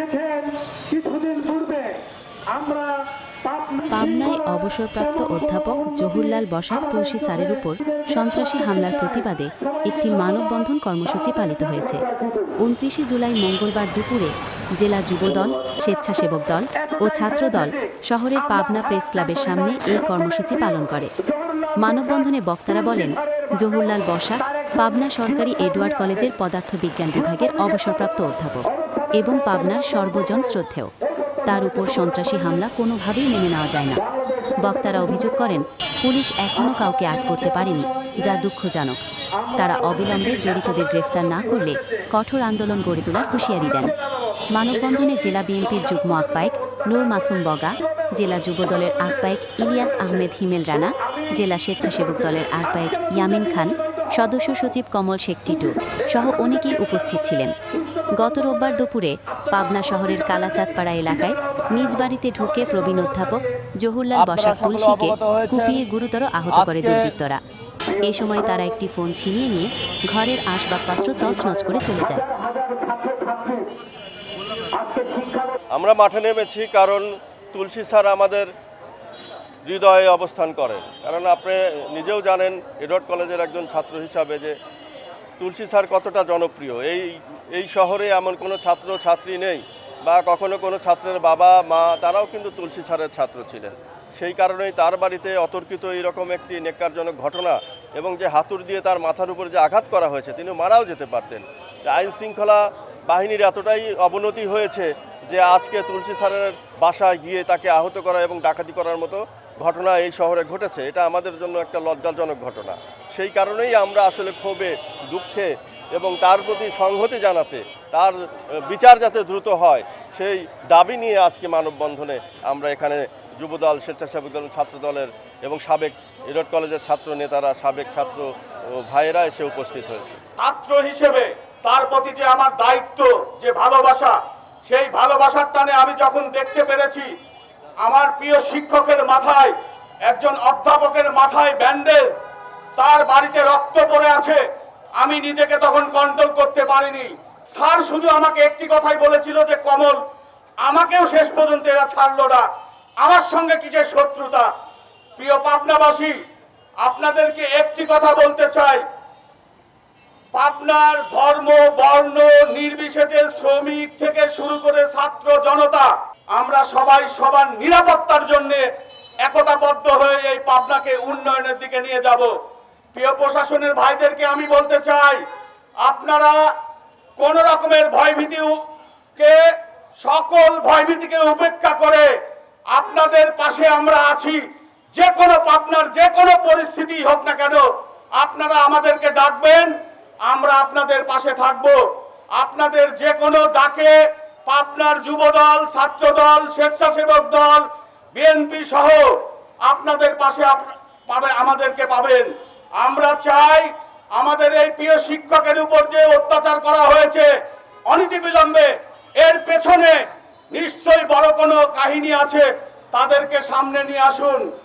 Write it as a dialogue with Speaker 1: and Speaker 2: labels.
Speaker 1: দেখেছেন কিছুদিন পূর্বে। আমরা
Speaker 2: পাবনায় অবসরপ্রাপ্ত অধ্যাপক জহুরলাল বসাক তুলসী স্যারের উপর সন্ত্রাসী হামলার প্রতিবাদে একটি মানববন্ধন কর্মসূচি পালিত হয়েছে। উনত্রিশে জুলাই মঙ্গলবার দুপুরে জেলা যুবদল স্বেচ্ছাসেবক দল ও ছাত্রদল শহরের পাবনা প্রেস ক্লাবের সামনে এই কর্মসূচি পালন করে। মানববন্ধনে বক্তারা বলেন জহুরলাল বসাক পাবনা সরকারি এডওয়ার্ড কলেজের পদার্থবিজ্ঞান বিভাগের অবসরপ্রাপ্ত অধ্যাপক। এবং পাবনার সর্বজন শ্রদ্ধেয়। তার উপর সন্ত্রাসী হামলা কোনোভাবেই মেনে নেওয়া যায় না। বক্তারা অভিযোগ করেন, পুলিশ এখনও কাউকে আট করতে পারেনি, যা দুঃখজনক। তারা অবিলম্বে জড়িতদের গ্রেফতার না করলে কঠোর আন্দোলন গড়ে তোলার হুঁশিয়ারি দেন। মানববন্ধনে জেলা বিএনপির যুগ্ম আহ্বায়ক নূর মাসুম বগা, জেলা যুবদলের আহ্বায়ক ইলিয়াস আহমেদ হিমেল রানা, জেলা স্বেচ্ছাসেবক দলের আহ্বায়ক ইয়ামিন খান সদস্য সচিব কমল শেখ টিটু সহ অনেকেই উপস্থিত ছিলেন। গত রোববার দুপুরে পাবনা শহরের কালাচাঁদপাড়া এলাকায় নিজ বাড়িতে ঢুকে প্রবীণ অধ্যাপক জহুরলাল বসাক তুলসীকে কুপিয়ে গুরুতর আহত করে দুর্বৃত্তরা। এ সময় তারা একটি ফোন ছিনিয়ে নিয়ে ঘরের আসবাবপত্র তছনছ করে চলে যায়।
Speaker 3: আমরা মাঠে নেমেছি কারণ তুলসী স্যার আমাদের হৃদয়ে অবস্থান করেন। কারণ আপনি নিজেও জানেন, এডওয়ার্ড কলেজের একজন ছাত্র হিসাবে যে তুলসী স্যার কতটা জনপ্রিয়। এই এই শহরে এমন কোনো ছাত্র, ছাত্রী নেই বা কখনো কোনো ছাত্রের বাবা, মা, তারাও কিন্তু তুলসী স্যারের ছাত্র ছিলেন। সেই কারণেই তার বাড়িতে অতর্কিত এইরকম একটি নেককারজনক ঘটনা এবং যে হাতুড় দিয়ে তার মাথার উপর যে আঘাত করা হয়েছে, তিনি মারাও যেতে পারতেন। আইন শৃঙ্খলা বাহিনীর এতটাই অবনতি হয়েছে যে আজকে তুলসী স্যারের বাসায় গিয়ে তাকে আহত করা এবং ডাকাতি করার মতো ঘটনা এই শহরে ঘটেছে, এটা আমাদের জন্য একটা লজ্জাজনক ঘটনা। সেই কারণেই আমরা আসলে ক্ষোভে, দুঃখে এবং তার প্রতি সংহতি জানাতে, তার বিচার যাতে দ্রুত হয়, সেই দাবি নিয়ে আজকে মানববন্ধনে আমরা এখানে যুবদল স্বেচ্ছাসেবক দল ছাত্রদলের এবং সাবেক এডট কলেজের ছাত্র নেতারা, সাবেক ছাত্র ভাইয়েরা এসে উপস্থিত হয়েছে।
Speaker 4: ছাত্র হিসেবে তার প্রতি যে আমার দায়িত্ব, যে ভালোবাসা, সেই ভালোবাসার টানে আমি যখন দেখতে পেরেছি আমার প্রিয় শিক্ষকের মাথায়, একজন অধ্যাপকের মাথায় ব্যান্ডেজ, তার বাড়িতে রক্ত পড়ে আছে, আমি নিজেকে তখন কন্ট্রোল করতে পারিনি। স্যার শুধু আমাকে একটি কথাই বলেছিল যে, কমল, আমাকেও শেষ পর্যন্ত এরা ছাড়লো না। আমার সঙ্গে কিসের শত্রুতা? প্রিয় পাবনাবাসী, আপনাদেরকে একটি কথা বলতে চাই। পাবনার ধর্ম, বর্ণ, নির্বিশেষে শ্রমিক থেকে শুরু করে ছাত্র জনতা আমরা সবাই সবার নিরাপত্তার জন্য একতাবদ্ধ হয়ে এই পাবনাকে উন্নয়নের দিকে নিয়ে যাব। প্রিয় প্রশাসনের ভাইদেরকে আমি বলতে চাই, আপনারা কোন রকমের ভয়ভীতি কে সকল ভয়ভীতিকে উপেক্ষা করে আপনাদের পাশে আমরা আছি। যে কোনো পাবনার যে কোনো পরিস্থিতি হোক না কেন, আপনারা আমাদেরকে ডাকবেন, আমরা আপনাদের পাশে থাকব। আপনাদের যে কোনো ডাকে পাবনার যুবদল, ছাত্রদল, স্বেচ্ছাসেবক দল বিএনপি সহ আপনাদের পাশে পাবে, আমাদেরকে পাবেন। আমরা চাই আমাদের এই প্রিয় শিক্ষকের উপর যে অত্যাচার করা হয়েছে অনীতিবিলম্বে, এর পেছনে নিশ্চয়ই বড় কোনো কাহিনী আছে, তাদেরকে সামনে নিয়ে আসুন।